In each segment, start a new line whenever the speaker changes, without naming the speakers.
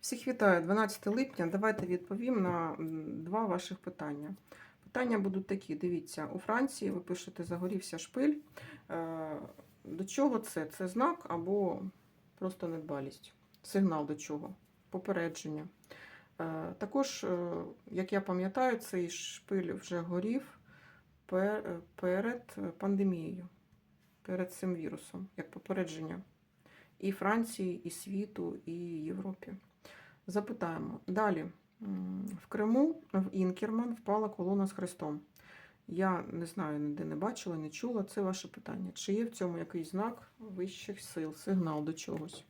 Всіх вітаю, 12 липня. Давайте відповім на два ваших питання. Питання будуть такі: дивіться, у Франції ви пишете загорівся шпиль. Е, До чого це? Це знак або просто недбалість? Сигнал до чого? Попередження. Е, Також, е, як я пам'ятаю, цей шпиль вже горів перед пандемією, перед цим вірусом, як попередження і Франції, і світу, і Європі. Запитаємо. Далі. В Криму, в Інкерман, впала колона з хрестом. Я не знаю, ніде не бачила, не чула. Це ваше питання. Чи є в цьому якийсь знак вищих сил, сигнал до чогось?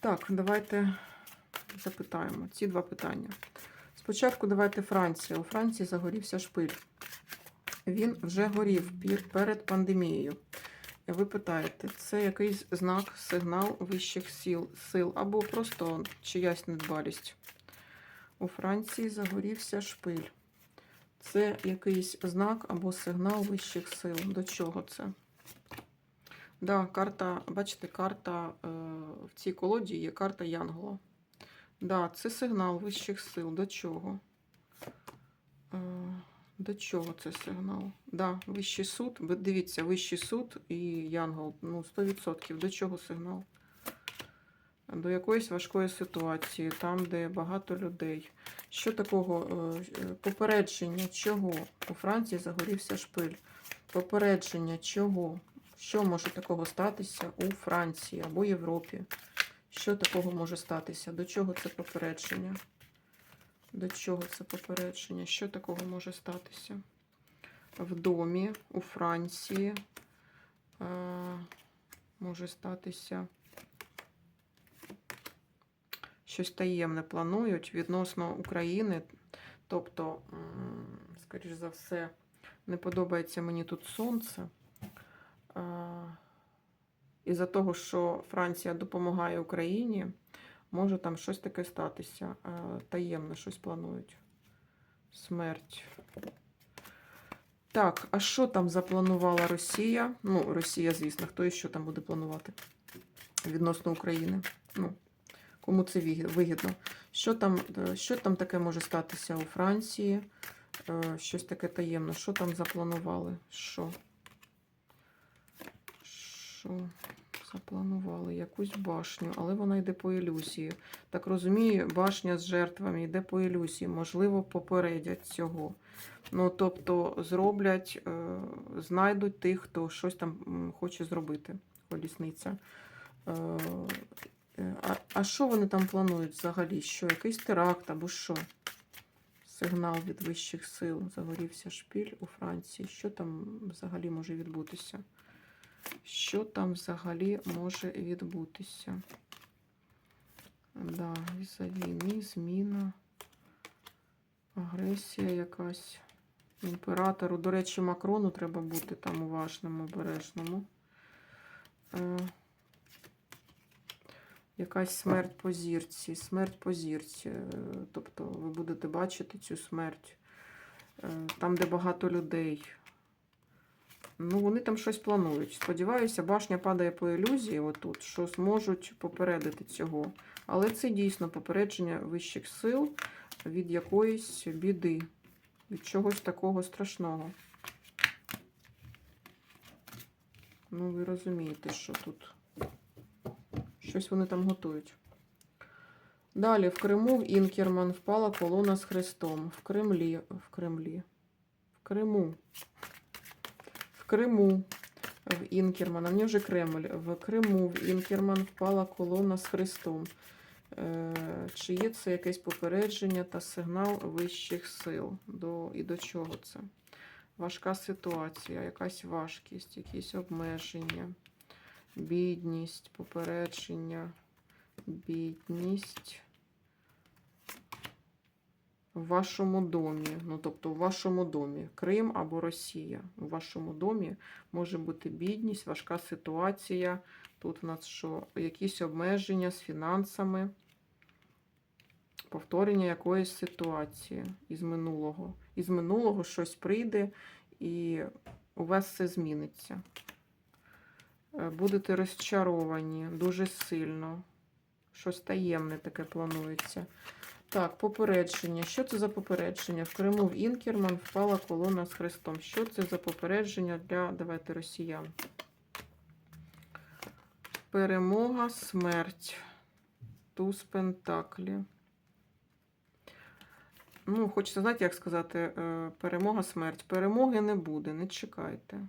Так, давайте запитаємо ці два питання. Спочатку давайте Франція. У Франції загорівся шпиль. Він вже горів перед пандемією. Ви питаєте, це якийсь знак, сигнал вищих сил, сил або просто чиясь недбалість. У Франції загорівся шпиль. Це якийсь знак або сигнал вищих сил. До чого це? Да, карта, бачите, карта е, в цій колоді є карта Янгола. Да, це сигнал вищих сил. До чого? До чого це сигнал? Да, вищий суд. Дивіться, вищий суд і Янгол. Ну, 100%. До чого сигнал? До якоїсь важкої ситуації, там, де багато людей. Що такого е, е, попередження чого? У Франції загорівся шпиль. Попередження чого? Що може такого статися у Франції або Європі? Що такого може статися? До чого це попередження? До чого це попередження? Що такого може статися? В домі у Франції е, може статися щось таємне планують відносно України. Тобто, скоріш за все, не подобається мені тут сонце. Е, Із-за того, що Франція допомагає Україні, може там щось таке статися. Е, Таємне щось планують. Смерть. Так, а що там запланувала Росія? Ну, Росія, звісно, хто іще там буде планувати відносно України? Ну, кому це вигідно? Що там, е, що там таке може статися у Франції? Е, Щось таке таємне. Що там запланували? Що? Що? Запланували якусь башню, але вона йде по ілюзії. Так розумію, башня з жертвами йде по ілюзії. Можливо, попередять цього. Ну, тобто, зроблять, е, знайдуть тих, хто щось там хоче зробити. Колісниця. Е, е, а, а що вони там планують взагалі? Що? Якийсь теракт або що? Сигнал від вищих сил. Загорівся шпіль у Франції. Що там взагалі може відбутися? Що там взагалі може відбутися? Да, за війни, зміна, агресія якась. Імператору. До речі, Макрону треба бути там уважним, обережному. Е, якась смерть по зірці. Смерть по зірці. Е, Тобто ви будете бачити цю смерть. Е, Там, де багато людей. Ну, вони там щось планують. Сподіваюся, башня падає по ілюзії, отут, що зможуть попередити цього. Але це дійсно попередження вищих сил від якоїсь біди, від чогось такого страшного. Ну, ви розумієте, що тут щось вони там готують. Далі, в Криму в Інкерман впала колона з хрестом. В Кремлі, в Кремлі, в Криму. Криму в Інкерман, а мені вже Кремль. В Криму в Інкерман впала колона з хрестом. Е, Чи є це якесь попередження та сигнал вищих сил? До, і до чого це? Важка ситуація, якась важкість, якісь обмеження, бідність, попередження, бідність в вашому домі. Ну, тобто, в вашому домі Крим або Росія. У вашому домі може бути бідність, важка ситуація. Тут у нас що? Якісь обмеження з фінансами, повторення якоїсь ситуації із минулого. Із минулого щось прийде і у вас все зміниться. Е, Будете розчаровані дуже сильно. Щось таємне таке планується. Так, попередження. Що це за попередження? В Криму в Інкерман впала колона з хрестом. Що це за попередження для давайте росіян? Перемога, смерть. Туз Пентаклі. Ну, хочеться, знаєте, як сказати, е, перемога, смерть. Перемоги не буде, не чекайте.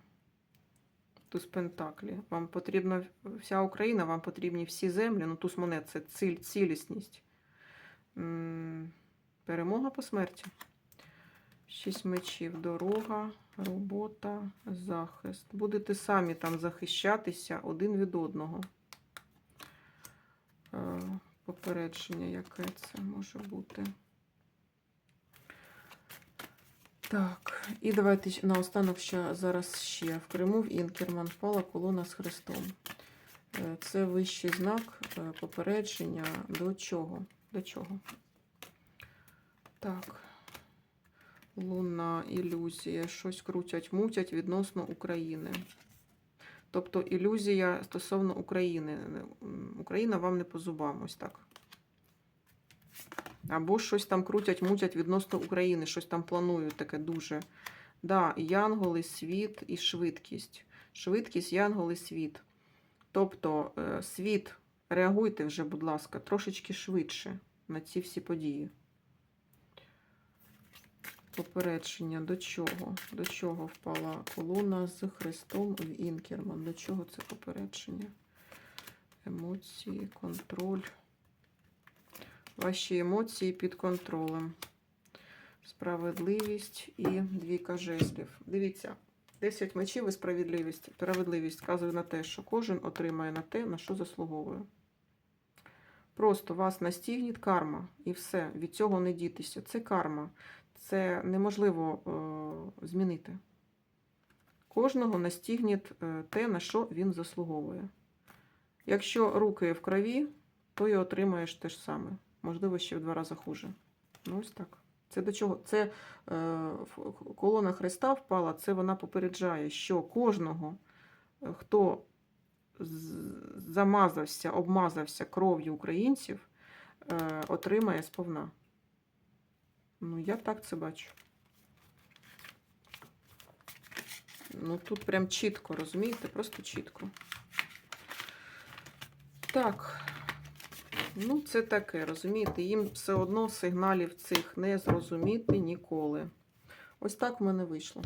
Туз Пентаклі. Вам потрібна вся Україна, вам потрібні всі землі. Ну, туз монет це ціль, цілісність. Перемога по смерті. Шість мечів, дорога, робота, захист. Будете самі там захищатися один від одного. Е, Попередження, яке це може бути. Так, і давайте наостанок ще зараз ще. В Криму в Інкерман впала колона з хрестом. Е, Це вищий знак е, попередження до чого? До чого? Так. Луна, ілюзія, щось крутять, мутять відносно України. Тобто ілюзія стосовно України. Україна вам не по зубам, ось так. Або щось там крутять, мутять відносно України, щось там планують таке дуже. Да, янголи, світ і швидкість. Швидкість, янголи, світ. Тобто, е, світ, реагуйте вже, будь ласка, трошечки швидше на ці всі події. Попередження до чого? До чого впала колона з Христом в Інкерман? До чого це попередження? Емоції, контроль. Ваші емоції під контролем. Справедливість і двійка жезлів. Дивіться, 10 мечів і справедливість. Справедливість вказує на те, що кожен отримає на те, на що заслуговує. Просто вас настігне карма і все. Від цього не дітися. Це карма. Це неможливо е, змінити. Кожного настігне е, те, на що він заслуговує. Якщо руки в крові, то і отримаєш те ж саме. Можливо, ще в два рази хуже. Ну, ось так. Це до чого? Це е, колона Христа впала, це вона попереджає, що кожного, е, хто замазався, обмазався кров'ю українців, е, отримає сповна. Ну, я так це бачу. Ну, тут прям чітко, розумієте? Просто чітко. Так. Ну, це таке, розумієте? Їм все одно сигналів цих не зрозуміти ніколи. Ось так в мене вийшло.